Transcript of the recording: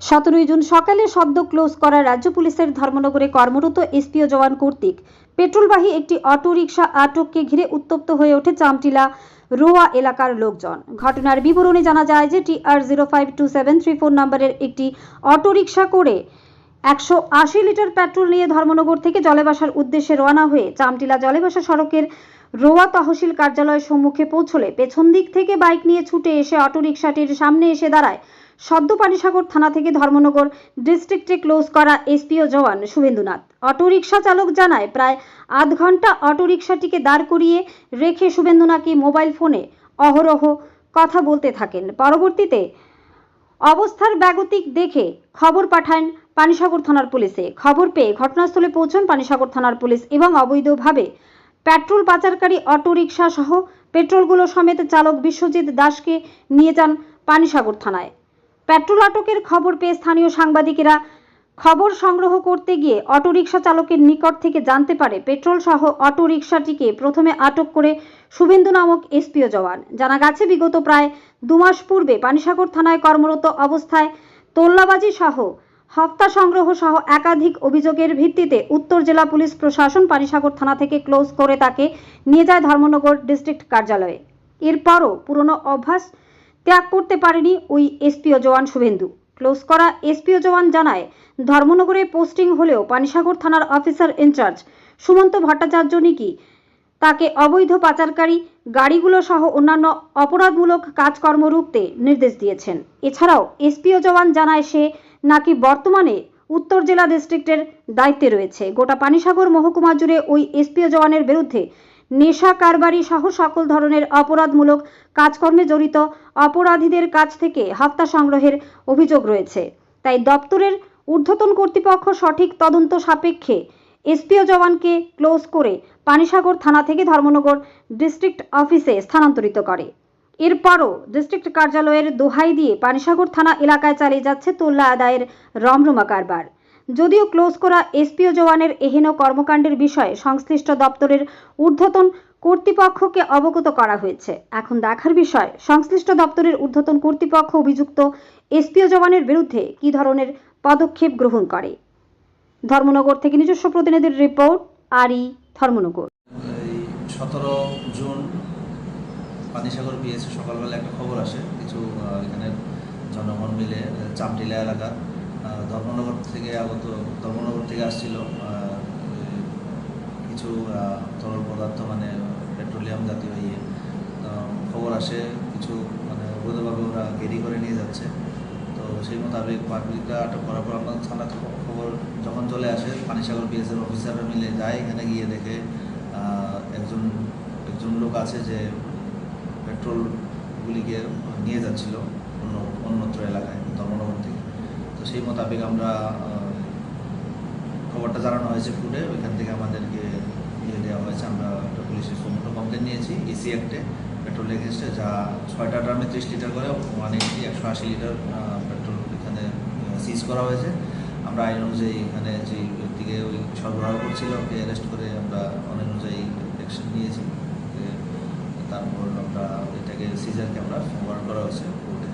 সতেরোই জুন সকালে সদ্য ক্লোজ করা রাজ্য পুলিশের ধর্মনগরে কর্মরত এসপিও জওয়ান কর্তৃক পেট্রোলবাহী একটি অটোরিকশা আটককে ঘিরে উত্তপ্ত হয়ে ওঠে চামটিলা রোয়া এলাকার লোকজন। ঘটনার বিবরণে জানা যায় যে T R zero five two seven three four নম্বরের একটি অটোরিকশা করে একশো আশি লিটার পেট্রোল নিয়ে ধর্মনগর থেকে জলেবাসার উদ্দেশ্যে রওনা হয়ে চামটিলা জলেবাসা সড়কের রোয়া তহসিল কার্যালয়ের সম্মুখে পৌঁছলে পেছন দিক থেকে বাইক নিয়ে ছুটে এসে অটোরিকশাটির সামনে এসে দাঁড়ায় সদ্য পানিসাগর থানা থেকে ধর্মনগর ডিস্ট্রিক্টে ক্লোজ করা এসপিও জওয়ান শুভেন্দুনাথ। অটোরিকশা চালক জানায়, প্রায় আধ ঘণ্টা অটোরিকশাটিকে দাঁড় করিয়ে রেখে শুভেন্দুনাথকে মোবাইল ফোনে অহরহ কথা বলতে থাকেন। পরবর্তীতে অবস্থার ব্যাগতিক দেখে খবর পাঠান পানিসাগর থানার পুলিশে। খবর পেয়ে ঘটনাস্থলে পৌঁছন পানিসাগর থানার পুলিশ এবং অবৈধভাবে পেট্রোল পাচারকারী অটোরিকশা সহ পেট্রোলগুলো সমেত চালক বিশ্বজিৎ দাসকে নিয়ে যান পানিসাগর থানায়। পেট্রোল আটকের খবর পেয়ে স্থানীয় সাংবাদিকেরা খবর সংগ্রহ করতে গিয়ে অটোরিকশা চালকের নিকট থেকে জানতে পারে পেট্রোল সহ অটোরিকশাটিকে প্রথমে আটক করে শুভেন্দু নামক এসপিও জওয়ান। জানা গেছে, বিগত প্রায় দু মাস পূর্বে পানিসাগর থানায় কর্মরত অবস্থায় তোল্লাবাজি সহ হপ্তা সংগ্রহ সহ একাধিক অভিযোগের ভিত্তিতে উত্তর জেলা পুলিশ প্রশাসন পানিসাগর থানা থেকে ক্লোজ করে তাকে নিয়ে যায় ধর্মনগর ডিস্ট্রিক্ট কার্যালয়ে। এরপরও পুরনো অভ্যাস ত্যাগ করতে পারেনি ওই এসপিও জওয়ান শুভেন্দু। ক্লোজ করা এসপিও জওয়ান জানায়, ধর্মনগরে পোস্টিং হলেও পানিসাগর থানার অফিসার ইনচার্জ সুমন্ত ভট্টাচার্য নিকি তাকে অবৈধ পাচারকারী, গাড়িগুলো সহ অন্যান্য অপরাধমূলক কাজকর্ম রুখতে নির্দেশ দিয়েছেন। এছাড়াও এসপিও জওয়ান জানায় সে নাকি বর্তমানে উত্তর জেলা ডিস্ট্রিক্টের দায়িত্বে রয়েছে। গোটা পানিসাগর মহকুমা জুড়ে ওই এসপিও জওয়ানের বিরুদ্ধে নেশা, কারবারি সহ সকল ধরনের অপরাধমূলক কাজকর্মে জড়িত অপরাধীদের কাছ থেকে হত্যা সংগ্রহের অভিযোগ রয়েছে। তাই দপ্তরের ঊর্ধ্বতন কর্তৃপক্ষ সঠিক তদন্ত সাপেক্ষে এসপিও জওয়ানকে ক্লোজ করে পানিসাগর থানা থেকে ধর্মনগর ডিস্ট্রিক্ট অফিসে স্থানান্তরিত করে। এরপরও ডিস্ট্রিক্ট কার্যালয়ের দোহাই দিয়ে পানিসাগর থানা এলাকায় চালিয়ে যাচ্ছে তোল্লা আদায়ের রমরমা কারবার। যদিও ক্লোজ করা এসপিও জওয়ানের এহেন কর্মকাণ্ডের বিষয়ে সংশ্লিষ্ট দপ্তরের ঊর্ধ্বতন কর্তৃপক্ষকে অবগত করা হয়েছে। এখন দেখার বিষয় সংশ্লিষ্ট দপ্তরের ঊর্ধ্বতন কর্তৃপক্ষ অভিযুক্ত এসপিও জওয়ানের বিরুদ্ধে কি ধরনের পদক্ষেপ গ্রহণ করে? ধর্মনগর থেকে নিজস্ব প্রতিনিধির রিপোর্ট আরই ধর্মনগর। সতেরো জুন পানিসাগর পিএসে সকালবেলা একটা খবর আসে কিছু এখানে জনগণ মিলে চামটিলা এলাকার আহ, ধর্মনগর থেকে আগত, ধর্মনগর থেকে আসছিল কিছু তরল পদার্থ মানে পেট্রোলিয়াম জাতীয় ইয়ে। খবর আসে, কিছু মানে অবৈধভাবে ওরা গেরি করে নিয়ে যাচ্ছে। তো সেই মোতাবেক পাবলিকরা আটক করার পর আপনার থানা খবর যখন চলে আসে, পানিসাগর পিএসের অফিসাররা মিলে যায়, এখানে গিয়ে দেখে একজন একজন লোক আছে যে পেট্রোলগুলিকে নিয়ে যাচ্ছিল অন্য, অন্যত্র এলাকায়, ধর্মনগর থেকে। তো সেই মোতাবেক আমরা খবরটা জানানো হয়েছে ফুডে ওইখান থেকে আমাদেরকে ইয়ে দেওয়া হয়েছে। আমরা একটা পুলিশের সমুদ্র কমপ্লেন নিয়েছি এসি অ্যাক্টে পেট্রোল এগেনস্টে যা ছয়টা ড্রামে ত্রিশ লিটার করে ওয়ান এইটি একশো আশি লিটার পেট্রোল এখানে সিজ করা হয়েছে। আমরা আইন অনুযায়ী এখানে যে ব্যক্তিকে ওই সরবরাহ করছিল, ওকে অ্যারেস্ট করে আমরা আইন অনুযায়ী অ্যাকশন নিয়েছি। তারপর আমরা এটাকে সিজারকে আমরা ফরওয়ার্ড করা হয়েছে কোর্টে